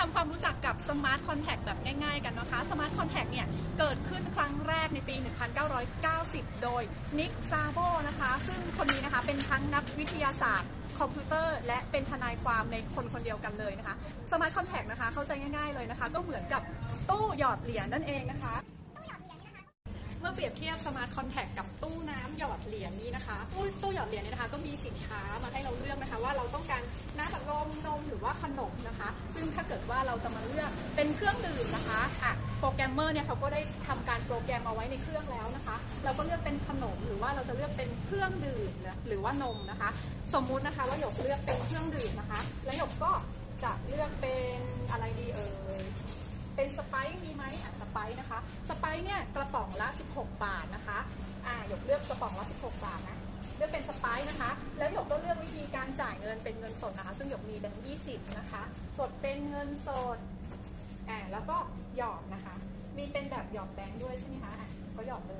ทำความรู้จักกับ Smart Contact แบบง่ายๆ กันนะคะ Smart Contact เนี่ย เกิดขึ้นครั้งแรกในปี 1990 โดยนิกซาโบนะคะ ซึ่งคนนี้นะคะเป็นทั้งนักวิทยาศาสตร์คอมพิวเตอร์และเป็นทนายความในคนคนเดียวกันเลยนะคะ Smart Contact นะคะ เข้าใจง่ายๆเลยนะคะ ก็เหมือนกับตู้หยอดเหรียญนั่นเองนะคะ เมื่อเปรียบเทียบ Smart Contact กับตู้น้ำหยอดเหรียญนี้นะคะ ตู้ตู้หยอดเหรียญนี้นะคะ ก็มีสินค้ามาให้เราเลือกนะคะ ว่าเราต้องการ หรือว่าขนมนะคะ ซึ่งถ้าเกิดว่าเราจะมาเลือกเป็นเครื่องดื่มนะคะอะโปรแกรมเมอร์เนี่ยเขาก็ได้ทำการโปรแกรมเอาไว้ในเครื่องแล้วนะคะ เราก็เลือกเป็นขนมหรือว่าเราจะเลือกเป็นเครื่องดื่มนะหรือว่านมนะคะ สมมุตินะคะว่าหยกเลือกเป็นเครื่องดื่มนะคะ แล้วหยกก็จะเลือกเป็นอะไรดีเอ่ยเป็นสไปซ์มีไหมอะสไปซ์นะคะ สไปซ์เนี่ยกระป๋องละ 16 บาทนะคะอ่าหยกเลือกกระป๋องละ 16 บาทนะ เลือกเป็นสไปซ์นะคะ แล้วหยกก็เลือกวิธีการจ่ายเงินเป็นเงินสดนะคะ ซึ่งหยกมีแบงค์ยี่สิบนะคะ กดเป็นเงินสดอ่าแล้วก็หยอดนะคะ มีเป็นแบบหยอดแบงค์ด้วยใช่ไหมคะอะก็หยอดเลย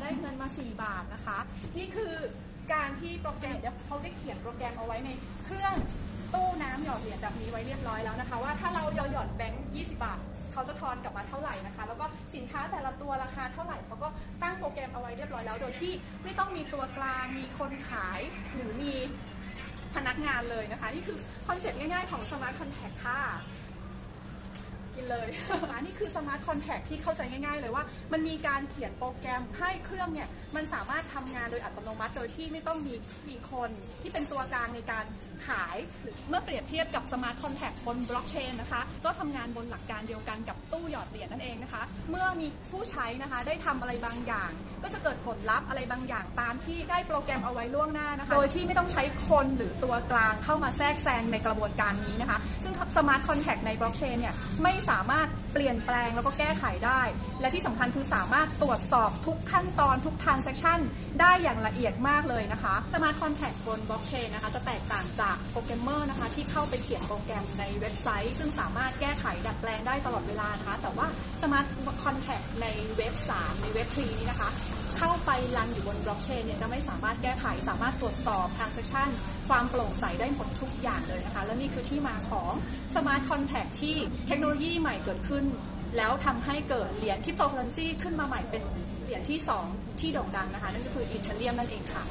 ไหมคะได้เงินมา 4 บาทนะคะ นี่คือการที่โปรแกรมเดี๋ยวเขาได้เขียนโปรแกรมเอาไว้ในเครื่องตู้น้ำหยอดเหรียญแบบนี้ไว้เรียบร้อยแล้วนะคะ ว่าถ้าเราหยอดหยอดแบงค์20 บาทเขาจะทอนกลับมาเท่าไหร่นะคะ แล้วก็สินค้าแต่ละตัวราคาเท่าไหร่เขาก็ตั้งโปรแกรมเอาไว้เรียบร้อยแล้ว โดยที่ไม่ต้องมีตัวกลางมีคนขายหรือมีพนักงานเลยนะคะ นี่คือคอนเซ็ปต์ง่ายๆของ Smart Contact ค่ะ กินเลย อันนี้คือสมาร์ทคอนแทคที่เข้าใจง่ายๆ เลยว่า มันมีการเขียนโปรแกรมให้เครื่องเนี่ย มันสามารถทำงานโดยอัตโนมัติโดยที่ไม่ต้องมีมีคนที่เป็นตัวกลางในการขายหรือเมื่อเปรียบเทียบกับสมาร์ทคอนแทคบนบล็อกเชนนะคะ ก็ทำงานบนหลักการเดียวกันกับตู้หยอดเหรียญนั่นเองนะคะ เมื่อมีผู้ใช้นะคะได้ทำอะไรบางอย่าง ก็จะเกิดผลลัพธ์อะไรบางอย่างตามที่ได้โปรแกรมเอาไว้ล่วงหน้านะคะ โดยที่ไม่ต้องใช้คนหรือตัวกลางเข้ามาแทรกแซงในกระบวนการนี้นะคะ ซึ่งสมาร์ทคอนแทคในบล็อกเชนเนี่ยไม่สามารถเปลี่ยนแปลงแล้วก็แก้ไขได้ และที่สำคัญคือสามารถตรวจสอบทุกขั้นตอนทุกทางเซ c ชันได้อย่างละเอียดมากเลยนะคะสมาร์ทคอนแทคบนบล็อกเชนนะคะจะแตกต่างจากโปรแกรมเมอร์นะคะที่เข้าไปเขียนโปรแกรมในเว็บไซต์ ซึ่งสามารถแก้ไขดัดแปลงได้ตลอดเวลานะคะ แต่ว่าสมาร์ทคอนแทคในเว็บ 3 ในเว็บ3นี้นะคะ เข้าไปรันอยู่บนบล็อกเชนเนี่ยจะไม่สามารถแก้ไข สามารถตรวจสอบทางเซสชันความโปร่งใสได้หมดทุกอย่างเลยนะคะ แล้วนี่คือที่มาของสมาร์ทคอนแทคที่เทคโนโลยีใหม่เกิดขึ้น แล้วทำให้เกิดเหรียญคริปโตเคอเรนซีขึ้นมาใหม่เป็นเหรียญที่ 2 ที่โด่งดังนะคะ นั่นก็คืออีเทเรียมนั่นเองค่ะ